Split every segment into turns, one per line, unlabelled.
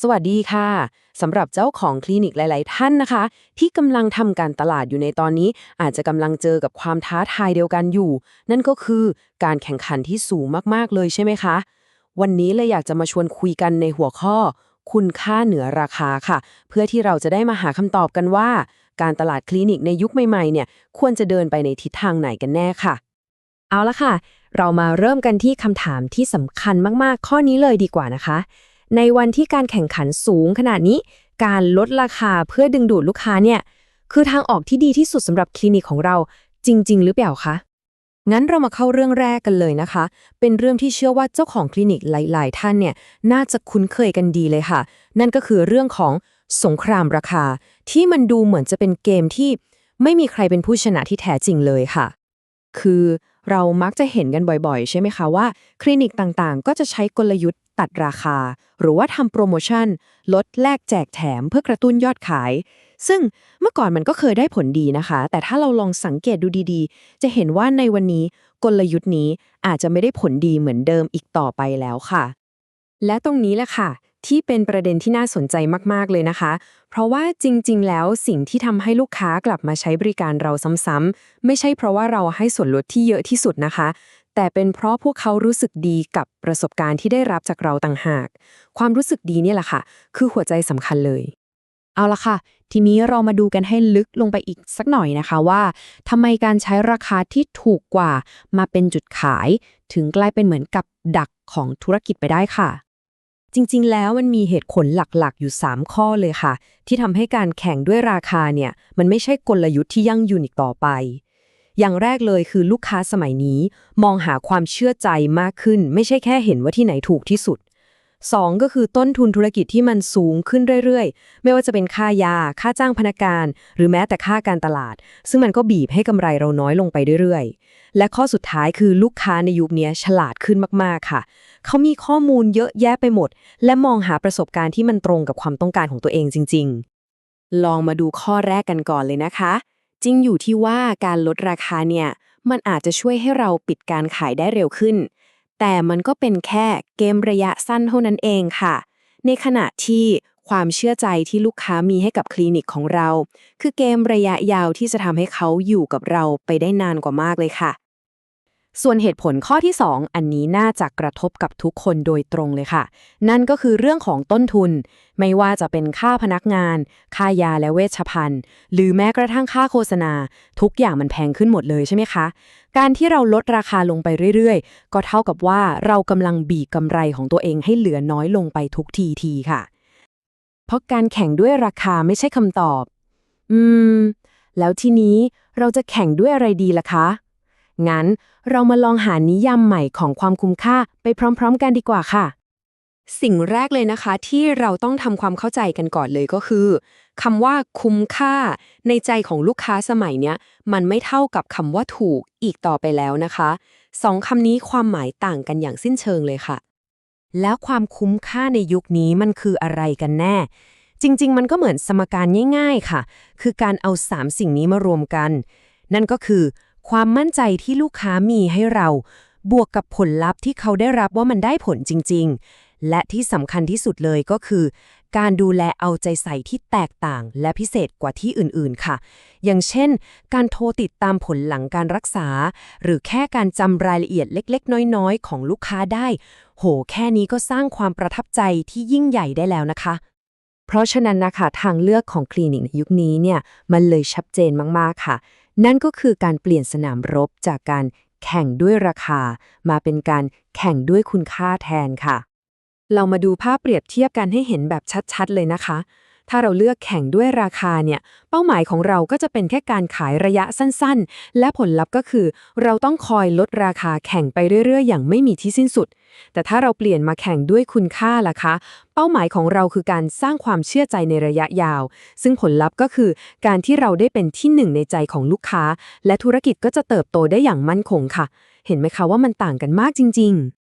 สวัสดีค่ะสำหรับเจ้าของคลินิกหลาย ๆ ท่านนะคะ ที่กำลังทำการตลาดอยู่ในตอนนี้ อาจจะกำลังเจอกับความท้าทายเดียวกันอยู่ นั่นก็คือการแข่งขันที่สูงมาก ๆ เลยใช่ไหมคะ วันนี้เลยอยากจะมาชวนคุยกันในหัวข้อ คุณค่าเหนือราคาค่ะ เพื่อที่เราจะได้มาหาคำตอบกันว่า การตลาดคลินิกในยุคใหม่ ๆ เนี่ย ควรจะเดินไปในทิศทางไหนกันแน่ค่ะ
เอาละค่ะ เรามาเริ่มกันที่คำถามที่สำคัญมาก ๆ ข้อนี้เลยดีกว่านะคะ ในวันที่การแข่งขันสูงขนาดนี้ การลดราคาเพื่อดึงดูดลูกค้าเนี่ย คือทางออกที่ดีที่สุดสำหรับคลินิกของเราจริง ๆ หรือเปล่าคะ
งั้นเรามาเข้าเรื่องแรกกันเลยนะคะ เป็นเรื่องที่เชื่อว่าเจ้าของคลินิกหลาย ๆ ท่านเนี่ย น่าจะคุ้นเคยกันดีเลยค่ะ นั่นก็คือเรื่องของสงครามราคา ที่มันดูเหมือนจะเป็นเกมที่ไม่มีใครเป็นผู้ชนะที่แท้จริงเลยค่ะ คือ เรามักจะเห็นกันบ่อยๆ ใช่ไหมคะว่า คลินิกต่างๆ ก็จะใช้กลยุทธ์ตัดราคา หรือว่าทำโปรโมชั่น ลดแลกแจกแถมเพื่อกระตุ้นยอดขาย ซึ่งเมื่อก่อนมันก็เคยได้ผลดีนะคะ แต่ถ้าเราลองสังเกตดูดีๆ จะเห็นว่าในวันนี้กลยุทธ์นี้อาจจะไม่ได้ผลดีเหมือนเดิมอีกต่อไปแล้วค่ะ และตรงนี้แหละค่ะ ที่เป็นประเด็นที่น่าสนใจมาก ๆ เลยนะคะ เพราะว่าจริง ๆ แล้วสิ่งที่ทำให้ลูกค้ากลับมาใช้บริการเราซ้ำๆไม่ใช่เพราะว่าเราให้ส่วนลดที่เยอะที่สุดนะคะ แต่เป็นเพราะพวกเขารู้สึกดีกับประสบการณ์ที่ได้รับจากเราต่างหาก ความรู้สึกดีเนี่ยแหละค่ะ คือหัวใจสำคัญเลย
เอาละค่ะ ทีนี้เรามาดูกันให้ลึกลงไปอีกสักหน่อยนะคะว่าทำไมการใช้ราคาที่ถูกกว่า มาเป็นจุดขาย ถึงกลายเป็นเหมือนกับดักของธุรกิจไปได้ค่ะ
จริง ๆ แล้วมันมีเหตุผลหลักๆ อยู่ 3 ข้อเลยค่ะ ที่ทำให้การแข่งด้วยราคาเนี่ย มันไม่ใช่กลยุทธ์ที่ยั่งยืนอีกต่อไป อย่างแรกเลยคือลูกค้าสมัยนี้ มองหาความเชื่อใจมากขึ้น ไม่ใช่แค่เห็นว่าที่ไหนถูกที่สุด 2 ก็คือต้นทุนธุรกิจที่มันสูงขึ้นเรื่อยๆ ไม่ว่าจะเป็นค่ายา ค่าจ้างพนักงาน หรือแม้แต่ค่าการตลาด ซึ่งมันก็บีบให้กำไรเราน้อยลงไปเรื่อยๆ และข้อสุดท้ายคือลูกค้าในยุคนี้ฉลาดขึ้นมากๆค่ะ เขามีข้อมูลเยอะแยะไปหมด และมองหาประสบการณ์ที่มันตรงกับความต้องการของตัวเองจริง ๆ ลองมาดูข้อแรกกันก่อนเลยนะคะ จริงอยู่ที่ว่าการลดราคาเนี่ยมันอาจจะช่วยให้เราปิดการขายได้เร็วขึ้น แต่มันก็เป็นแค่เกมระยะสั้นเท่านั้นเองค่ะ ในขณะที่ความเชื่อใจที่ลูกค้ามีให้กับคลินิกของเรา คือเกมระยะยาวที่จะทำให้เขาอยู่กับเราไปได้นานกว่ามากเลยค่ะ ส่วนเหตุผลข้อที่ 2 อันนี้น่าจะกระทบกับทุกคนโดยตรงเลยค่ะ นั่นก็คือเรื่องของต้นทุน ไม่ว่าจะเป็นค่าพนักงาน ค่ายาและเวชภัณฑ์ หรือแม้กระทั่งค่าโฆษณา ทุกอย่างมันแพงขึ้นหมดเลยใช่ไหมคะ การที่เราลดราคาลงไปเรื่อยๆ ก็เท่ากับว่าเรากำลังบีบกำไรของตัวเองให้เหลือน้อยลงไปทุกทีทีค่ะ เพราะการแข่งด้วยราคาไม่ใช่คำตอบ อืม แล้วทีนี้เราจะแข่งด้วยอะไรดีล่ะคะ งั้นเรามาลองหานิยามใหม่ของความคุ้มค่าไปพร้อม ๆ กันดีกว่าค่ะ สิ่งแรกเลยนะคะ ที่เราต้องทำความเข้าใจกันก่อนเลยก็คือคำว่าคุ้มค่า ในใจของลูกค้าสมัยเนี้ยมันไม่เท่ากับคำว่าถูกอีกต่อไปแล้วนะคะสองคำนี้ความหมายต่างกันอย่างสิ้นเชิงเลยค่ะ แล้วความคุ้มค่าในยุคนี้มันคืออะไรกันแน่ จริง ๆ มันก็เหมือนสมการง่าย ๆ ค่ะ คือการเอา 3 สิ่งนี้มารวมกัน นั่นก็คือ ความมั่นใจที่ลูกค้ามีให้เรา บวกกับผลลัพธ์ที่เขาได้รับว่ามันได้ผลจริง ๆ และที่สำคัญที่สุดเลยก็คือ การดูแลเอาใจใส่ที่แตกต่างและพิเศษกว่าที่อื่นๆค่ะ อย่างเช่น การโทรติดตามผลหลังการรักษา หรือแค่การจำรายละเอียดเล็ก ๆ น้อยๆ ของลูกค้าได้ โห แค่นี้ก็สร้างความประทับใจที่ยิ่งใหญ่ได้แล้วนะคะเพราะฉะนั้นนะคะทางเลือกของคลินิกในยุคนี้เนี่ยมันเลยชัดเจนมาก ๆ ค่ะ นั่นก็คือการเปลี่ยนสนามรบจากการแข่งด้วยราคา มาเป็นการแข่งด้วยคุณค่าแทนค่ะ เรามาดูภาพเปรียบเทียบกันให้เห็นแบบชัดๆ เลยนะคะ ถ้าเราเลือกแข่งด้วยราคาเนี่ย เป้าหมายของเราก็จะเป็นแค่การขายระยะสั้นๆ และผลลัพธ์ก็คือ เราต้องคอยลดราคาแข่งไปเรื่อยๆ อย่างไม่มีที่สิ้นสุด แต่ถ้าเราเปลี่ยนมาแข่งด้วยคุณค่าล่ะคะ เป้าหมายของเราคือการสร้างความเชื่อใจในระยะยาว ซึ่งผลลัพธ์ก็คือ การที่เราได้เป็นที่หนึ่งในใจของลูกค้า และธุรกิจก็จะเติบโตได้อย่างมั่นคงค่ะ เห็นไหมคะว่ามันต่างกันมากจริง ๆ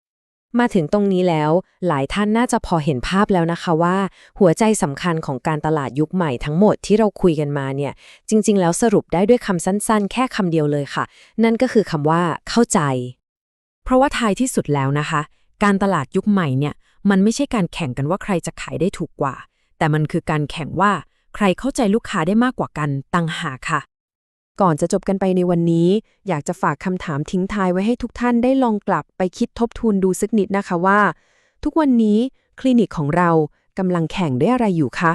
มาถึงตรงนี้แล้ว หลายท่านน่าจะพอเห็นภาพแล้วนะคะว่า หัวใจสำคัญของการตลาดยุคใหม่ทั้งหมดที่เราคุยกันมาเนี่ย จริง ๆ แล้วสรุปได้ด้วยคำสั้นๆ แค่คำเดียวเลยค่ะ นั่นก็คือคำว่า เข้าใจ เพราะว่าท้ายที่สุดแล้วนะคะ การตลาดยุคใหม่เนี่ย มันไม่ใช่การแข่งกันว่าใครจะขายได้ถูกกว่า แต่มันคือการแข่งว่า ใครเข้าใจลูกค้าได้มากกว่ากันตังหากค่ะ
ก่อนจะจบกันไปในวันนี้ อยากจะฝากคำถามทิ้งท้ายไว้ให้ทุกท่านได้ลองกลับไปคิดทบทวนดูสักนิดนะคะว่า ทุกวันนี้คลินิกของเรากำลังแข่งด้วยอะไรอยู่คะ